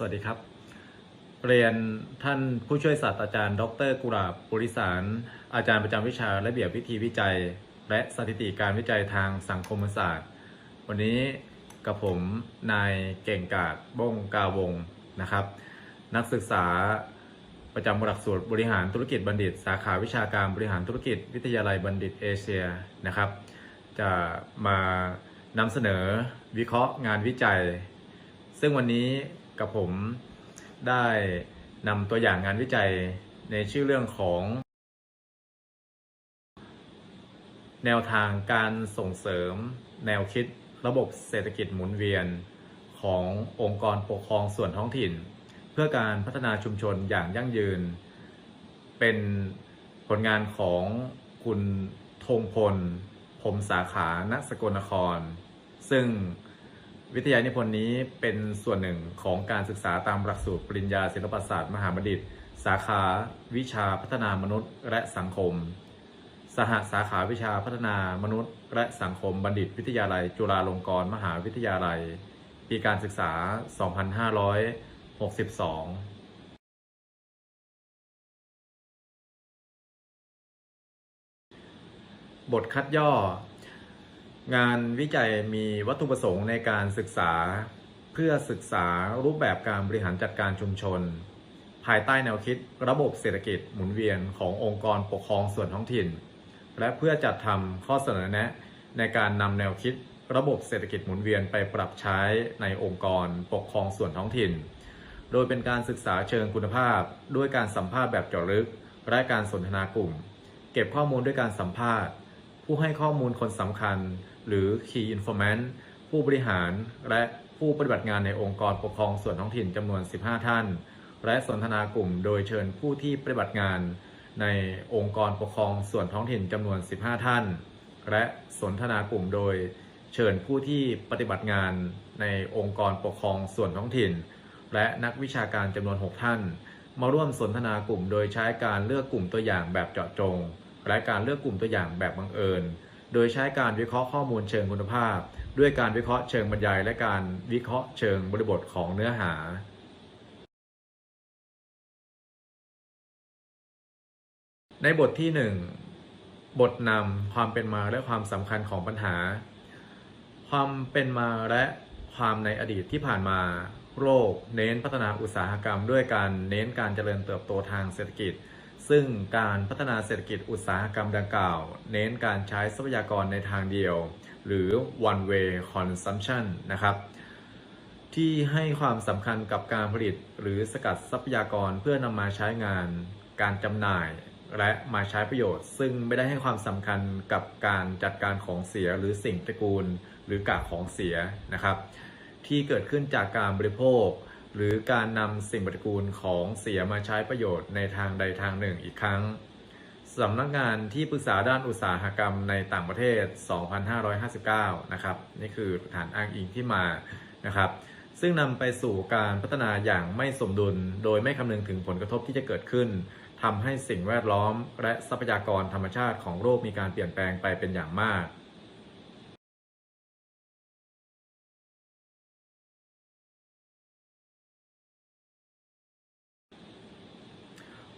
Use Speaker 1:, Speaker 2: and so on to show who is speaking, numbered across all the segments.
Speaker 1: สวัสดีครับ เรียนท่านผู้ช่วยศาสตราจารย์ ดรกุหลาบปุริสาร อาจารย์ประจำวิชาระเบียบวิธีวิจัย และสถิติการวิจัยทางสังคมศาสตร์ วันนี้กับผมนายเก่งกาดบ้งกาวงนะครับ นักศึกษาประจำหลักสูตรบริหารธุรกิจบัณฑิต สาขาวิชาการบริหารธุรกิจ วิทยาลัยบัณฑิตเอเชียนะครับ จะมานำเสนอวิเคราะห์งานวิจัย ซึ่งวันนี้ กับผมได้นำตัวอย่างงานวิจัยในชื่อเรื่องของ แนวทางการส่งเสริม แนวคิดระบบเศรษฐกิจหมุนเวียน ขององค์กรปกครองส่วนท้องถิ่น เพื่อการพัฒนาชุมชนอย่างยั่งยืน เป็นผลงานของคุณธงพลพรหมสาขาณสกลนคร ซึ่ง วิทยานิพนธ์นี้เป็นส่วนหนึ่งของการศึกษาตามหลักสูตรปริญญาศิลปศาสตร์มหาบัณฑิต สาขาวิชาพัฒนามนุษย์และสังคม สหสาขาวิชาพัฒนามนุษย์ และสังคมบัณฑิต วิทยาลัย จุฬาลงกรณ์มหาวิทยาลัย ปีการศึกษา 2562บทคัดย่อ งานวิจัยมีวัตถุประสงค์ในการศึกษา เพื่อศึกษารูปแบบการบริหารจัดการชุมชน ภายใต้แนวคิดระบบเศรษฐกิจหมุนเวียนขององค์กรปกครองส่วนท้องถิ่น และเพื่อจัดทำข้อเสนอแนะ ในการนำแนวคิดระบบเศรษฐกิจหมุนเวียนไปปรับใช้ในองค์กรปกครองส่วนท้องถิ่น โดยเป็นการศึกษาเชิงคุณภาพ ด้วยการสัมภาษณ์แบบเจาะลึก และการสนทนากลุ่ม เก็บข้อมูลด้วยการสัมภาษณ์ ผู้ให้ข้อมูลคนสำคัญ หรือ Key Informant ผู้บริหารและผู้ปฏิบัติงานในองค์กรปกครองส่วนท้องถิ่นจำนวน 15 ท่าน และสนทนากลุ่มโดยเชิญผู้ที่ปฏิบัติงานในองค์กรปกครองส่วนท้องถิ่นจำนวน 15 ท่าน และสนทนากลุ่มโดยเชิญผู้ที่ปฏิบัติงานในองค์กรปกครองส่วนท้องถิ่น และนักวิชาการจำนวน 6 ท่าน มาร่วมสนทนากลุ่มโดยใช้การเลือกกลุ่มตัวอย่างแบบเจาะจง และการเลือกกลุ่มตัวอย่างแบบบังเอิญ โดยใช้การวิเคราะห์ข้อมูลเชิงคุณภาพ ด้วยการวิเคราะห์เชิงบรรยาย และการวิเคราะห์เชิงบริบทของเนื้อหาในบทที่ 1 บทนำความเป็นมาและความสำคัญของปัญหา ความเป็นมาและความในอดีตที่ผ่านมาโรคเน้นพัฒนาอุตสาหกรรม ด้วยการเน้นการเจริญเติบโตทางเศรษฐกิจ ซึ่งการพัฒนาเศรษฐกิจอุตสาหกรรมดังกล่าว เน้นการใช้ทรัพยากรในทางเดียว หรือ one way consumption นะครับ ที่ให้ความสำคัญกับการผลิตหรือสกัดทรัพยากรเพื่อนำมาใช้งานการจำหน่ายและมาใช้ประโยชน์ ซึ่งไม่ได้ให้ความสำคัญกับการจัดการของเสียหรือสิ่งตระกูล หรือกากของเสียนะครับ ที่เกิดขึ้นจากการบริโภค หรือการนำสิ่งปฏิกูลของเสียมาใช้ประโยชน์ในทางใดทางหนึ่งอีกครั้งสำนักงานที่ปรึกษาด้านอุตสาหกรรมในต่างประเทศ 2559 นะครับ นี่คือฐานอ้างอิงที่มานะครับ ซึ่งนำไปสู่การพัฒนาอย่างไม่สมดุล โดยไม่คำนึงถึงผลกระทบที่จะเกิดขึ้นทำให้สิ่งแวดล้อม และทรัพยากรธรรมชาติของโลกมีการเปลี่ยนแปลงไปเป็นอย่างมาก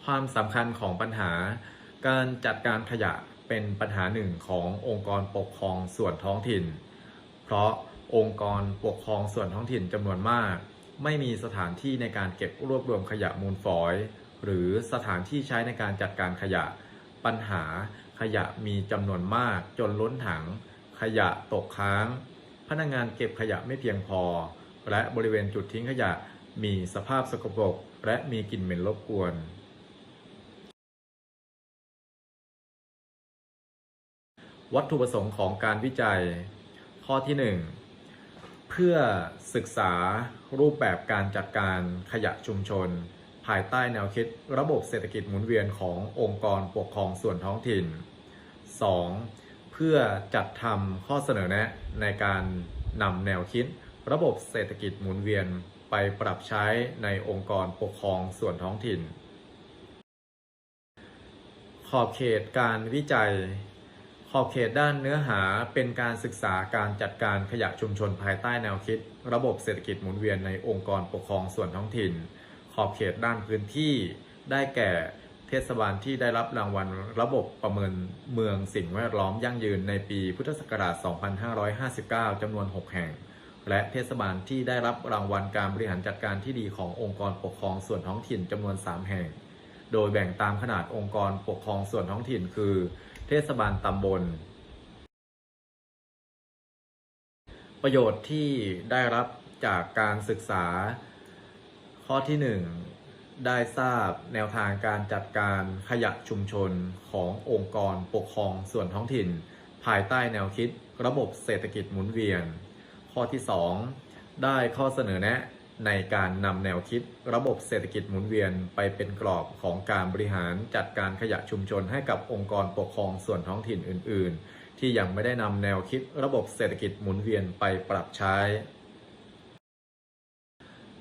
Speaker 1: ความสำคัญของปัญหา การจัดการขยะเป็นปัญหาหนึ่งขององค์กรปกครองส่วนท้องถิ่น เพราะองค์กรปกครองส่วนท้องถิ่นจำนวนมาก ไม่มีสถานที่ในการเก็บรวบรวมขยะมูลฝอย หรือสถานที่ใช้ในการจัดการขยะ ปัญหาขยะมีจำนวนมากจนล้นถัง ขยะตกค้าง พนักงานเก็บขยะไม่เพียงพอ และบริเวณจุดทิ้งขยะมีสภาพสกปรกและมีกลิ่นเหม็นรบกวน วัตถุประสงค์ของการวิจัย ข้อที่ 1 เพื่อศึกษารูปแบบการจัดการขยะชุมชน ภายใต้แนวคิดระบบเศรษฐกิจหมุนเวียนขององค์กรปกครองส่วนท้องถิ่น 2. เพื่อจัดทำข้อเสนอแนะในการนำแนวคิด ระบบเศรษฐกิจหมุนเวียนไปปรับใช้ในองค์กรปกครองส่วนท้องถิ่น ขอบเขตการวิจัย ขอบเขตด้านเนื้อหาเป็นการศึกษาการจัดการขยะชุมชนภายใต้แนวคิด ระบบเศรษฐกิจหมุนเวียนในองค์กรปกครองส่วนท้องถิ่น ขอบเขตด้านพื้นที่ ได้แก่เทศบาลที่ได้รับรางวัลระบบประเมินเมืองสิ่งแวดล้อมยั่งยืนในปีพุทธศักราช 2559 จำนวน 6 แห่ง และเทศบาลที่ได้รับรางวัลการบริหารจัดการที่ดีขององค์กรปกครองส่วนท้องถิ่นจำนวน 3 แห่ง โดยแบ่งตามขนาดองค์กรปกครองส่วนท้องถิ่น คือ เทศบาลตำบล ประโยชน์ที่ได้รับจากการศึกษา ข้อที่ 1 ได้ทราบแนวทางการจัดการขยะชุมชนขององค์กรปกครองส่วนท้องถิ่น ภายใต้แนวคิดระบบเศรษฐกิจหมุนเวียน ข้อที่ 2 ได้ข้อเสนอแนะ ในการนำแนวคิดระบบเศรษฐกิจหมุนเวียนไปเป็นกรอบของการบริหารจัดการขยะชุมชนให้กับองค์กรปกครองส่วนท้องถิ่นอื่น ๆ ที่ยังไม่ได้นำแนวคิดระบบเศรษฐกิจหมุนเวียนไปปรับใช้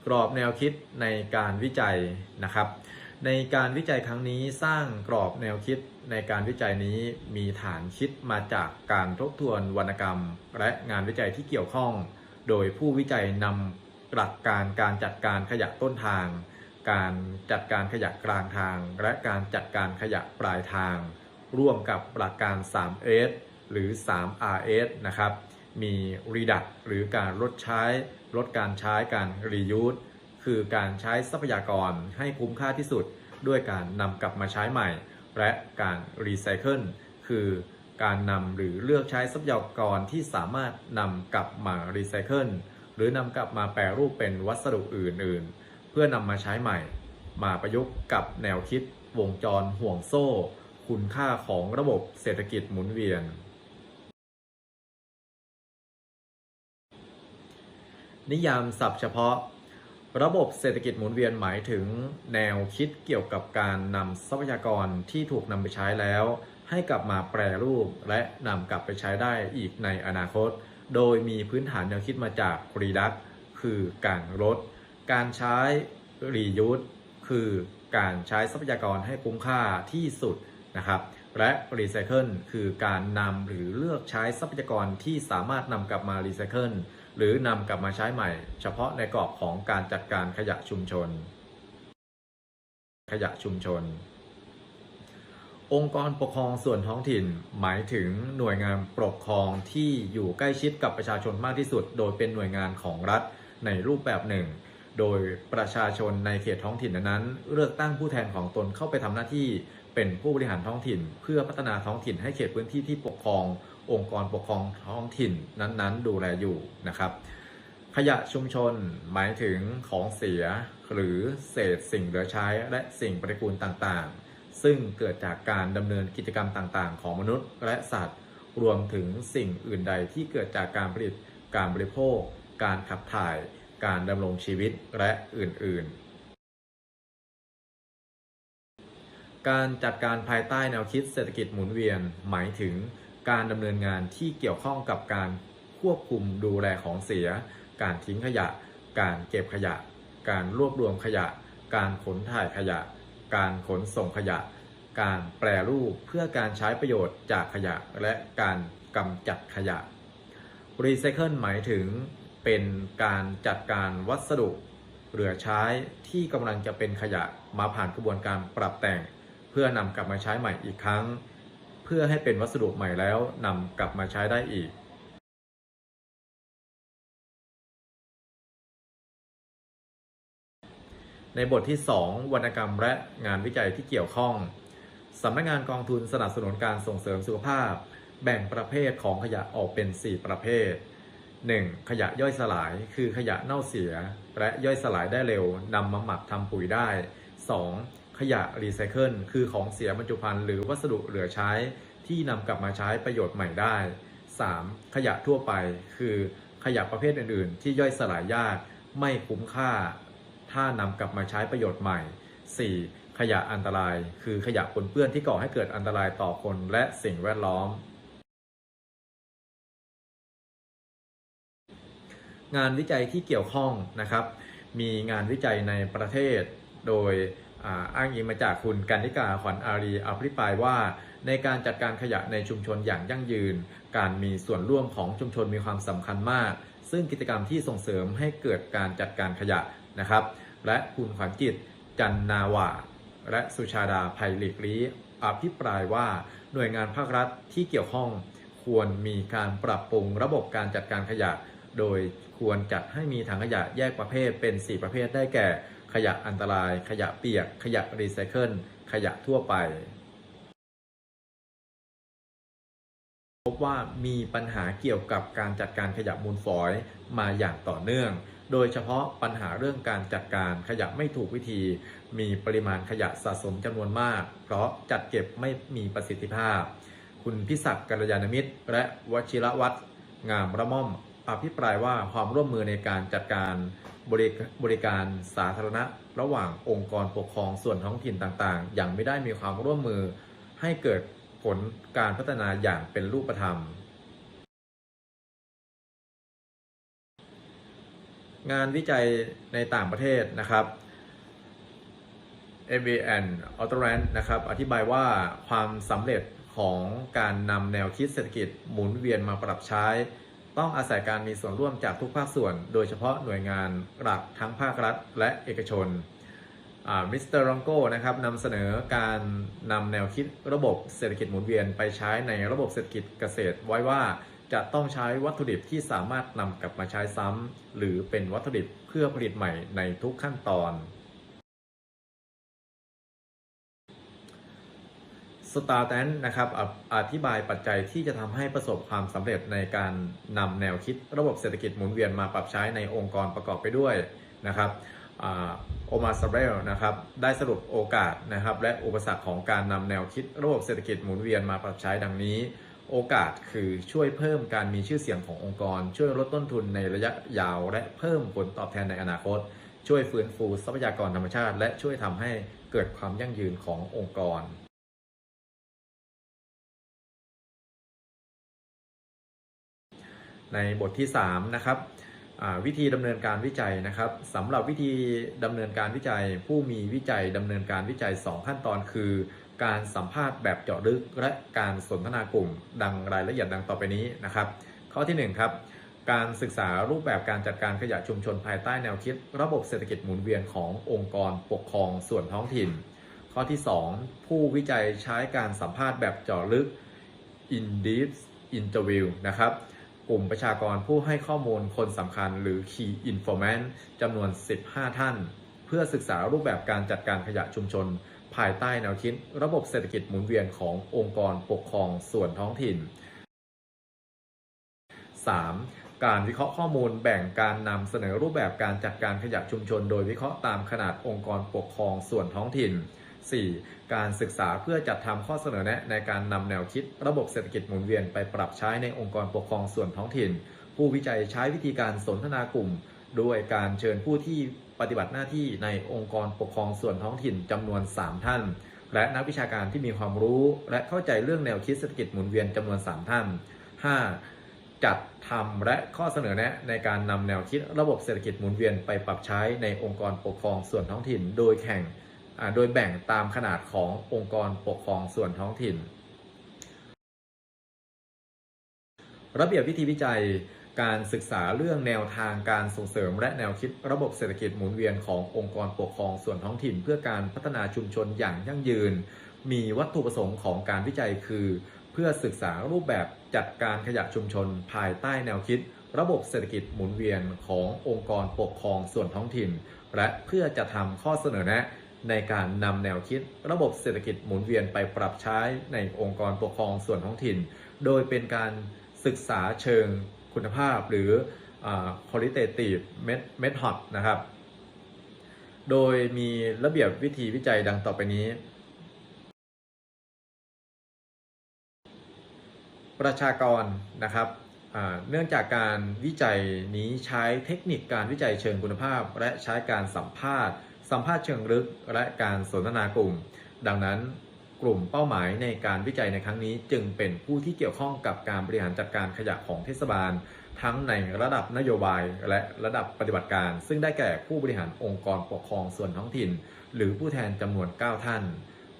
Speaker 1: กรอบแนวคิดในการวิจัยนะครับ ในการวิจัยครั้งนี้สร้างกรอบแนวคิดในการวิจัยนี้มีฐานคิดมาจากการทบทวนวรรณกรรม และงานวิจัยที่เกี่ยวข้อง โดยผู้วิจัยนำ หลักการการจัดการขยะต้นทาง การจัดการขยะกลางทาง และการจัดการขยะปลายทาง ร่วมกับหลักการ 3S หรือ 3RS นะครับ มี reduct หรือการลดใช้ ลดการใช้การ reuse คือการใช้ทรัพยากรให้คุ้มค่าที่สุด ด้วยการนำกลับมาใช้ใหม่ และการ recycle คือการนำหรือเลือกใช้ทรัพยากรที่สามารถนำกลับมา recycle หรือนำกลับมาแปรรูปเป็นวัสดุอื่นๆ เพื่อนำมาใช้ใหม่ มาประยุกต์กับแนวคิด วงจรห่วงโซ่ คุณค่าของระบบเศรษฐกิจหมุนเวียน นิยามศัพท์เฉพาะ ระบบเศรษฐกิจหมุนเวียนหมายถึง แนวคิดเกี่ยวกับการนำทรัพยากรที่ถูกนำไปใช้แล้ว ให้กลับมาแปรรูปและนำกลับไปใช้ได้อีกในอนาคต โดยมีพื้นฐานแนวคิดมาจากรีดักคือการลด การใช้รียูสคือการใช้ทรัพยากรให้คุ้มค่าที่สุดนะครับและรีไซเคิลคือการนำหรือเลือกใช้ทรัพยากรที่สามารถนำกลับมารีไซเคิลหรือนำกลับมาใช้ใหม่ เฉพาะในกรอบของการจัดการขยะชุมชน ขยะชุมชน องค์กรปกครองส่วนท้องถิ่น หมายถึงหน่วยงานปกครองที่อยู่ใกล้ชิดกับประชาชนมากที่สุด โดยเป็นหน่วยงานของรัฐในรูปแบบหนึ่ง โดยประชาชนในเขตท้องถิ่นนั้น เลือกตั้งผู้แทนของตนเข้าไปทำหน้าที่เป็นผู้บริหารท้องถิ่น เพื่อพัฒนาท้องถิ่นให้เขตพื้นที่ที่ปกครอง องค์กรปกครองท้องถิ่นนั้นๆ ดูแลอยู่นะครับขยะชุมชนหมายถึงของเสียหรือเศษสิ่งเหลือใช้และสิ่งปฏิกูลต่างๆ ซึ่งเกิดจากการดำเนินกิจกรรมต่างๆ ของมนุษย์และสัตว์ รวมถึงสิ่งอื่นใดที่เกิดจากการผลิต การบริโภค การขับถ่าย การดำรงชีวิตและอื่นๆ การจัดการภายใต้แนวคิดเศรษฐกิจหมุนเวียน หมายถึงการดำเนินงานที่เกี่ยวข้องกับการควบคุมดูแลของเสีย การทิ้งขยะ การเก็บขยะ การรวบรวมขยะ การขนถ่ายขยะ การขนส่งขยะ การแปรรูปเพื่อการใช้ประโยชน์จากขยะและการกำจัดขยะรีไซเคิลหมายถึงเป็นการจัดการวัสดุเหลือใช้ที่กำลังจะเป็นขยะมาผ่านกระบวนการปรับแต่ง เพื่อนำกลับมาใช้ใหม่อีกครั้ง เพื่อให้เป็นวัสดุใหม่แล้วนำกลับมาใช้ได้อีก ในบทที่ 2 วรรณกรรมและงานวิจัยที่เกี่ยวข้องสำนักงานกองทุนสนับสนุนการส่งเสริมสุขภาพ แบ่งประเภทของขยะออกเป็น 4 ประเภท 1. ขยะย่อยสลายคือขยะเน่าเสีย และย่อยสลายได้เร็วนำมาหมักทำปุ๋ยได้ 2. ขยะรีไซเคิลคือของเสียบรรจุภัณฑ์หรือวัสดุเหลือใช้ที่นำกลับมาใช้ประโยชน์ใหม่ได้ 3. ขยะทั่วไปคือขยะประเภทอื่น ๆ ที่ย่อยสลายยาก ไม่คุ้มค่า ถ้านำกลับมาใช้ประโยชน์ใหม่ 4. ขยะอันตราย คือขยะปนเปื้อนที่ก่อให้เกิดอันตรายต่อคนและสิ่งแวดล้อม งานวิจัยที่เกี่ยวข้องนะครับ มีงานวิจัยในประเทศโดยอ,อ้างอิงมาจากคุณกันนิกาขวัญอารีอภิปรายว่า ในการจัดการขยะในชุมชนอย่างยั่งยืน การมีส่วนร่วมของชุมชนมีความสำคัญมาก ซึ่งกิจกรรมที่ส่งเสริมให้เกิดการจัดการขยะ นะครับ และคุณขวัญจิตจันนาวาและสุชาดาภัยหลีกลี้อภิปรายว่าหน่วยงานภาครัฐที่เกี่ยวข้องควรมีการปรับปรุงระบบการจัดการขยะ โดยควรจัดให้มีถังขยะแยกประเภทเป็น 4 ประเภทได้แก่ ขยะอันตราย ขยะเปียก ขยะรีไซเคิล ขยะทั่วไป พบว่ามีปัญหาเกี่ยวกับการจัดการขยะมูลฝอยมาอย่างต่อเนื่อง โดยเฉพาะปัญหาเรื่องการจัดการขยะไม่ถูกวิธี มีปริมาณขยะสะสมจำนวนมาก เพราะจัดเก็บไม่มีประสิทธิภาพ คุณพิศักดิ์กัลยาณมิตร และวชิรวัตรงามระม่อม อภิปรายว่าความร่วมมือในการจัดการบริบริการสาธารณะ ระหว่างองค์กรปกครองส่วนท้องถิ่นต่างๆยังไม่ได้มีความร่วมมือให้เกิด ผลการพัฒนาอย่างเป็นรูปธรรม งานวิจัยในต่างประเทศนะครับ a v n a u t o r a n นะครับ อธิบายว่าความสำเร็จของการนำแนวคิดเศรษฐกิจหมุนเวียนมาปรับใช้ ต้องอาศัยการมีส่วนร่วมจากทุกภาคส่วน โดยเฉพาะหน่วยงานหลักทั้งภาครัฐและเอกชน มิสเตอร์รองโก้นะครับนำเสนอการนำแนวคิดระบบเศรษฐกิจหมุนเวียนไปใช้ในระบบเศรษฐกิจเกษตรไว้ว่าจะต้องใช้วัตถุดิบที่สามารถนำกลับมาใช้ซ้ำหรือเป็นวัตถุดิบเพื่อผลิตใหม่ในทุกขั้นตอน สตาร์แตนนะครับออธิบายปัจจัยที่จะทำให้ประสบความสำเร็จในการนำแนวคิดระบบเศรษฐกิจหมุนเวียนมาปรับใช้ในองค์กรประกอบไปด้วยนะครับ โอมาซาเบลนะครับได้สรุปโอกาสนะครับและอุปสรรคของการนำแนวคิดระบบเศรษฐกิจหมุนเวียนมาปรับใช้ดังนี้ โอกาสคือช่วยเพิ่มการมีชื่อเสียงขององค์กร ช่วยลดต้นทุนในระยะยาว และเพิ่มผลตอบแทนในอนาคต ช่วยฟื้นฟูทรัพยากรธรรมชาติ และช่วยทำให้เกิดความยั่งยืนขององค์กรในบทที่ 3 นะครับ วิธีดำเนินการวิจัยนะครับสำหรับวิธีดำเนินการวิจัย ผู้มีวิจัยดำเนินการวิจัย 2 ขั้นตอนคือ การสัมภาษณ์แบบเจาะลึกและการสนทนากลุ่ม ดังรายละเอียดดังต่อไปนี้นะครับ ข้อที่1ครับการศึกษารูปแบบการจัดการขยะชุมชนภายใต้แนวคิด ระบบเศรษฐกิจหมุนเวียนขององค์กรปกครองส่วนท้องถิ่น ข้อที่ 2 ผู้วิจัยใช้การสัมภาษณ์แบบเจาะลึก in depth interview นะครับ กลุ่มประชากรผู้ให้ข้อมูลคนสำคัญหรือ Key Informant จำนวน 15 ท่าน เพื่อศึกษารูปแบบการจัดการขยะชุมชน ภายใต้แนวคิดระบบเศรษฐกิจหมุนเวียนขององค์กรปกครองส่วนท้องถิ่น 3. การวิเคราะห์ข้อมูลแบ่งการนำเสนอรูปแบบการจัดการขยะชุมชน โดยวิเคราะห์ตามขนาดองค์กรปกครองส่วนท้องถิ่น 4. การศึกษาเพื่อจัดทำข้อเสนอแนะในการนำแนวคิดระบบเศรษฐกิจหมุนเวียนไปปรับใช้ในองค์กรปกครองส่วนท้องถิ่น ผู้วิจัยใช้วิธีการสนทนากลุ่ม โดยการเชิญผู้ที่ปฏิบัติหน้าที่ในองค์กรปกครองส่วนท้องถิ่นจำนวน 3 ท่าน และนักวิชาการที่มีความรู้ และเข้าใจเรื่องแนวคิดเศรษฐกิจหมุนเวียนจำนวน 3 ท่าน 5. จัดทำและข้อเสนอแนะในการนำแนวคิดระบบเศรษฐกิจหมุนเวียนไปปรับใช้ในองค์กรปกครองส่วนท้องถิ่น โดยแข่ง โดยแบ่งตามขนาดขององค์กรปกครองส่วนท้องถิ่น ระเบียบวิธีวิจัยการศึกษาเรื่องแนวทางการส่งเสริม และแนวคิดระบบเศรษฐกิจหมุนเวียนขององค์กรปกครองส่วนท้องถิ่น เพื่อการพัฒนาชุมชนอย่างยั่งยืน มีวัตถุประสงค์ของการวิจัยคือ เพื่อศึกษารูปแบบจัดการขยะชุมชน ภายใต้แนวคิด ระบบเศรษฐกิจหมุนเวียนขององค์กรปกครองส่วนท้องถิ่น และเพื่อจะทำข้อเสนอแนะ ในการนำแนวคิดระบบเศรษฐกิจหมุนเวียนไปปรับใช้ในองค์กรปกครองส่วนท้องถิ่น โดยเป็นการศึกษาเชิงคุณภาพหรือ qualitative method นะครับ โดยมีระเบียบวิธีวิจัยดังต่อไปนี้ ประชากรนะครับเนื่องจากการวิจัยนี้ใช้เทคนิคการวิจัยเชิงคุณภาพ และใช้การสัมภาษณ์ สัมภาษณ์เชิงลึกและการสนทนากลุ่ม ดังนั้นกลุ่มเป้าหมายในการวิจัยในครั้งนี้ จึงเป็นผู้ที่เกี่ยวข้องกับการบริหารจัดการขยะของเทศบาล ทั้งในระดับนโยบายและระดับปฏิบัติการ ซึ่งได้แก่ผู้บริหารองค์กรปกครองส่วนท้องถิ่น หรือผู้แทนจำนวน 9 ท่าน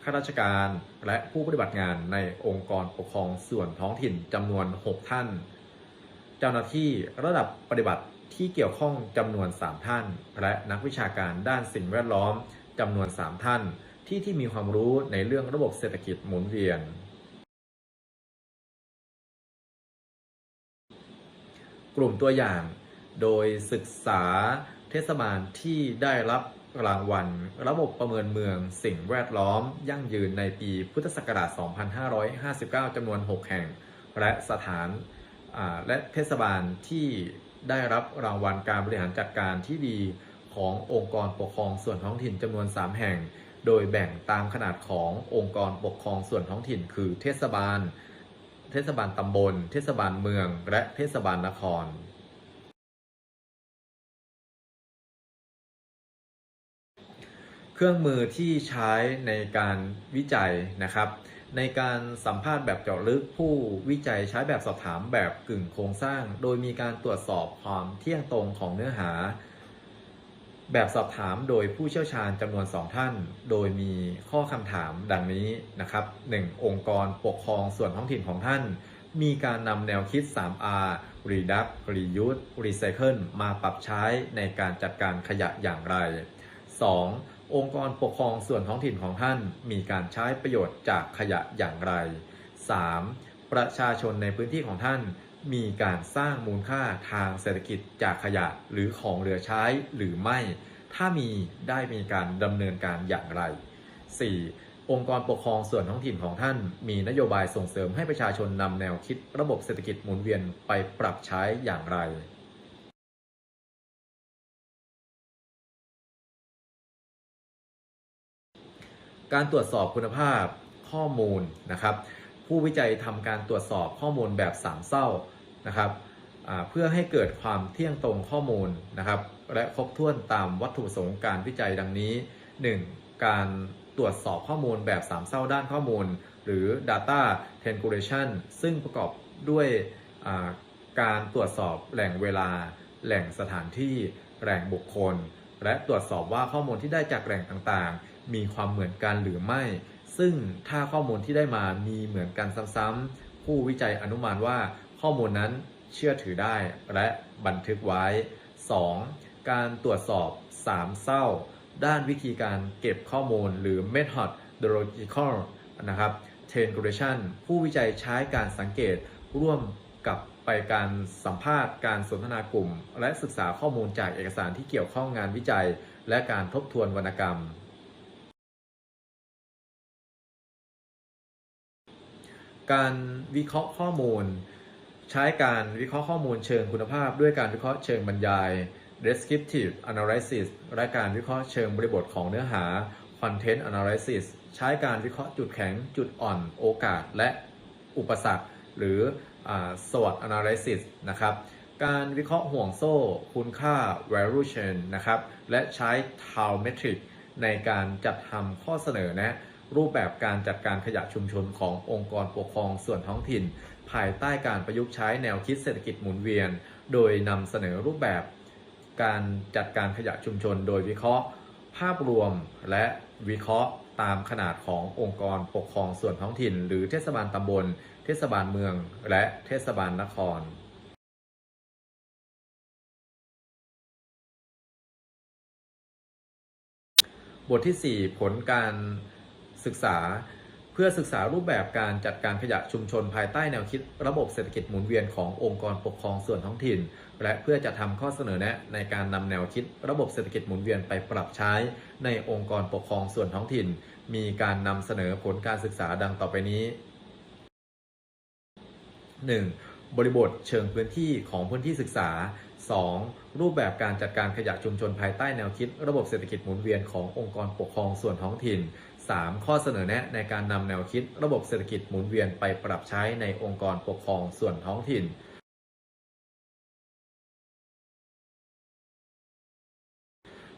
Speaker 1: ข้าราชการและผู้ปฏิบัติงานในองค์กรปกครองส่วนท้องถิ่นจำนวน 6 ท่าน เจ้าหน้าที่ระดับปฏิบัติ ที่เกี่ยวข้องจำนวน 3 ท่าน และนักวิชาการด้านสิ่งแวดล้อมจำนวน 3 ท่าน ที่ที่มีความรู้ในเรื่องระบบเศรษฐกิจหมุนเวียน กลุ่มตัวอย่าง โดยศึกษาเทศบาลที่ได้รับรางวัล ระบบประเมินเมืองสิ่งแวดล้อม ยั่งยืนในปีพุทธศักราช 2559 จำนวน 6 แห่ง และสถานและเทศบาลที่ ได้รับรางวัลการบริหารจัดการที่ดีขององค์กรปกครองส่วนท้องถิ่นจำนวน 3 แห่ง โดยแบ่งตามขนาดขององค์กรปกครองส่วนท้องถิ่น คือเทศบาล เทศบาลตำบล เทศบาลเมือง และเทศบาลนครเครื่องมือที่ใช้ในการวิจัยนะครับ ในการสัมภาษณ์แบบเจาะลึกผู้วิจัยใช้แบบสอบถามแบบกึ่งโครงสร้าง โดยมีการตรวจสอบความเที่ยงตรงของเนื้อหา แบบสอบถามโดยผู้เชี่ยวชาญจำนวน 2 ท่าน โดยมีข้อคำถามดังนี้นะครับ 1. องค์กรปกครองส่วนท้องถิ่นของท่าน มีการนำแนวคิด 3R Reduce Reuse Recycle มาปรับใช้ในการจัดการขยะอย่างไร 2. องค์กรปกครองส่วนท้องถิ่นของท่านมีการใช้ประโยชน์จากขยะอย่างไร 3. ประชาชนในพื้นที่ของท่านมีการสร้างมูลค่าทางเศรษฐกิจจากขยะหรือของเหลือใช้หรือไม่ ถ้ามีได้มีการดำเนินการอย่างไร 4. องค์กรปกครองส่วนท้องถิ่นของท่าน มีนโยบายส่งเสริมให้ประชาชนนำแนวคิดระบบเศรษฐกิจหมุนเวียนไปปรับใช้อย่างไร การตรวจสอบคุณภาพข้อมูลนะครับ ผู้วิจัยทำการตรวจสอบข้อมูลแบบสามเศร้านะครับเพื่อให้เกิดความเที่ยงตรงข้อมูลนะครับ และครบถ้วนตามวัตถุประสงค์การวิจัยดังนี้ 1. การตรวจสอบข้อมูลแบบสามเศร้าด้านข้อมูล หรือ data triangulation ซึ่งประกอบด้วยการตรวจสอบแหล่งเวลา แหล่งสถานที่ แหล่งบุคคล และตรวจสอบว่าข้อมูลที่ได้จากแหล่งต่างๆ มีความเหมือนกันหรือไม่ ซึ่งถ้าข้อมูลที่ได้มามีเหมือนกันซ้ำๆผู้วิจัยอนุมานว่าข้อมูลนั้นเชื่อถือได้และบันทึกไว้ 2. การตรวจสอบสามเศร้า ด้านวิธีการเก็บข้อมูลหรือ methodological นะครับ triangulation ผู้วิจัยใช้การสังเกตร่วมกับไปการสัมภาษณ์การสนทนากลุ่ม และศึกษาข้อมูลจากเอกสารที่เกี่ยวข้องงานวิจัย และการทบทวนวรรณกรรม การวิเคราะห์ข้อมูล ใช้การวิเคราะห์ข้อมูลเชิงคุณภาพ ด้วยการวิเคราะห์เชิงบรรยาย descriptive analysis และการวิเคราะห์เชิงบริบทของเนื้อหา content analysis ใช้การวิเคราะห์จุดแข็ง จุดอ่อน โอกาส และอุปสรรค หรืออ่า SWOT analysis นะครับ การวิเคราะห์ห่วงโซ่ คุณค่า value chain นะครับ และใช้ Tau metric ในการจัดทำข้อเสนอแนะ รูปแบบการจัดการขยะชุมชนขององค์กรปกครองส่วนท้องถิ่น ภายใต้การประยุกต์ใช้แนวคิดเศรษฐกิจหมุนเวียน โดยนำเสนอรูปแบบการจัดการขยะชุมชน โดยวิเคราะห์ ภาพรวมและวิเคราะห์ตามขนาดขององค์กรปกครองส่วนท้องถิ่น หรือเทศบาลตำบล เทศบาลเมือง และเทศบาลนครบทที่ 4 ผลการ ศึกษา เพื่อศึกษารูปแบบการจัดการขยะชุมชนภายใต้แนวคิดระบบเศรษฐกิจหมุนเวียนขององค์กรปกครองส่วนท้องถิ่น และเพื่อจะทำข้อเสนอแนะในการนำแนวคิดระบบเศรษฐกิจหมุนเวียนไปปรับใช้ในองค์กรปกครองส่วนท้องถิ่น มีการนำเสนอผลการศึกษาดังต่อไปนี้ 1. บริบทเชิงพื้นที่ของพื้นที่ศึกษา 2. รูปแบบการจัดการขยะชุมชนภายใต้แนวคิด ระบบเศรษฐกิจหมุนเวียนขององค์กรปกครองส่วนท้องถิ่น 3. ข้อเสนอแนะในการนำแนวคิดระบบเศรษฐกิจหมุนเวียนไปปรับใช้ในองค์กรปกครองส่วนท้องถิ่น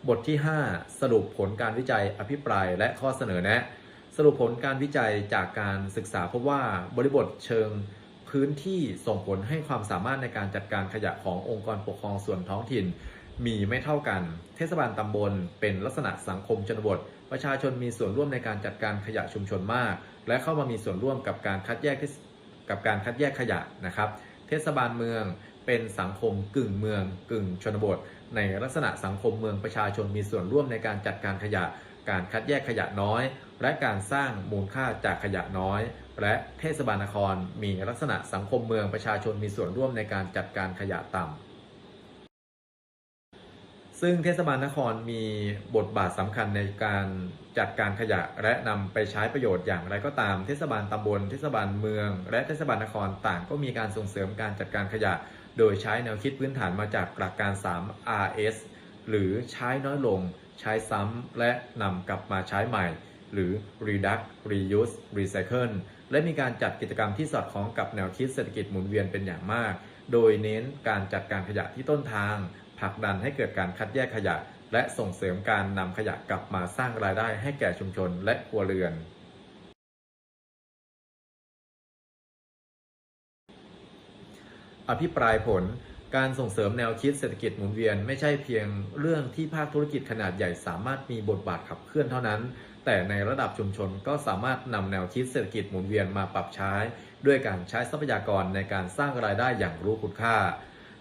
Speaker 1: บทที่ 5 สรุปผลการวิจัยอภิปรายและข้อเสนอแนะ สรุปผลการวิจัยจากการศึกษาพบว่าบริบทเชิงพื้นที่ส่งผลให้ความสามารถในการจัดการขยะขององค์กรปกครองส่วนท้องถิ่น มีไม่เท่ากัน เทศบาลตำบลเป็นลักษณะสังคมชนบท ประชาชนมีส่วนร่วมในการจัดการขยะชุมชนมาก และเข้ามามีส่วนร่วมกับการคัดแยกกับการคัดแยกขยะนะครับ เทศบาลเมืองเป็นสังคมกึ่งเมือง กึ่งชนบท ในลักษณะสังคมเมืองประชาชนมีส่วนร่วมในการจัดการขยะ การคัดแยกขยะน้อย และการสร้างมูลค่าจากขยะน้อย และเทศบาลนครมีลักษณะสังคมเมืองประชาชนมีส่วนร่วมในการจัดการขยะต่ำ ซึ่งเทศบาลนครมีบทบาทสำคัญในการจัดการขยะและนำไปใช้ประโยชน์อย่างไรก็ตาม เทศบาลตำบล เทศบาลเมือง และเทศบาลนครต่างก็มีการส่งเสริมการจัดการขยะ โดยใช้แนวคิดพื้นฐานมาจากหลักการ 3 RS หรือใช้น้อยลง ใช้ซ้ำและนำกลับมาใช้ใหม่ หรือ reduce reuse recycle และมีการจัดกิจกรรมที่สอดคล้องกับแนวคิดเศรษฐกิจหมุนเวียนเป็นอย่างมาก โดยเน้นการจัดการขยะที่ต้นทาง ผลักดันให้เกิดการคัดแยกขยะ และส่งเสริมการนำขยะกลับมาสร้างรายได้ให้แก่ชุมชนและครัวเรือน อภิปรายผลการส่งเสริมแนวคิดเศรษฐกิจหมุนเวียนไม่ใช่เพียงเรื่องที่ภาคธุรกิจขนาดใหญ่สามารถมีบทบาทขับเคลื่อนเท่านั้น แต่ในระดับชุมชนก็สามารถนำแนวคิดเศรษฐกิจหมุนเวียนมาปรับใช้ ด้วยการใช้ทรัพยากรในการสร้างรายได้อย่างรู้คุณค่า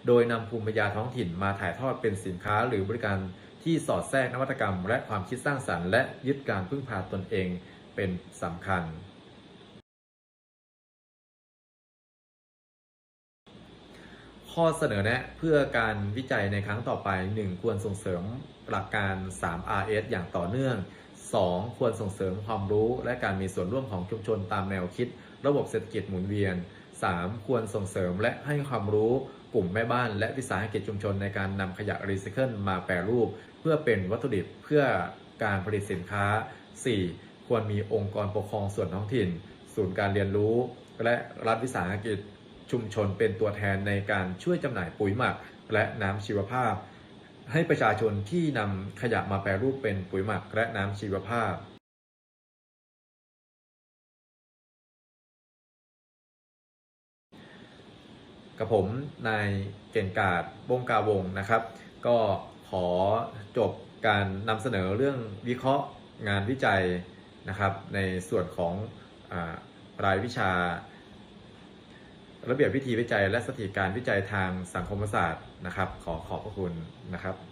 Speaker 1: โดยนำภูมิปัญญาท้องถิ่นมาถ่ายทอดเป็นสินค้าหรือบริการที่สอดแทรกนวัตกรรม และความคิดสร้างสรรค์และยึดการพึ่งพาตนเองเป็นสำคัญ ข้อเสนอแนะเพื่อการวิจัยในครั้งต่อไป 1. ควรส่งเสริมหลักการ 3RS อย่างต่อเนื่อง 2. ควรส่งเสริมความรู้และการมีส่วนร่วมของชุมชนตามแนวคิด ระบบเศรษฐกิจหมุนเวียน 3. ควรส่งเสริมและให้ความรู้ กลุ่มแม่บ้านและวิสาหกิจชุมชนในการนำขยะรีไซเคิลมาแปรรูป เพื่อเป็นวัตถุดิบเพื่อการผลิตสินค้า 4. ควรมีองค์กรปกครองส่วนท้องถิ่น ศูนย์การเรียนรู้ และรัฐวิสาหกิจชุมชนเป็นตัวแทนในการช่วยจำหน่ายปุ๋ยหมัก และน้ำชีวภาพ ให้ประชาชนที่นำขยะมาแปรรูปเป็นปุ๋ยหมักและน้ำชีวภาพ กับผมนายเก่งกาดบงกาวงนะครับ ก็ขอจบการนำเสนอเรื่องวิเคราะห์งานวิจัยนะครับ ในส่วนของอรายวิชา ระเบียบวิธีวิจัย และสถิติการวิจัยทางสังคมศาสตร์นะครับ ขอขอบพระคุณนะครับ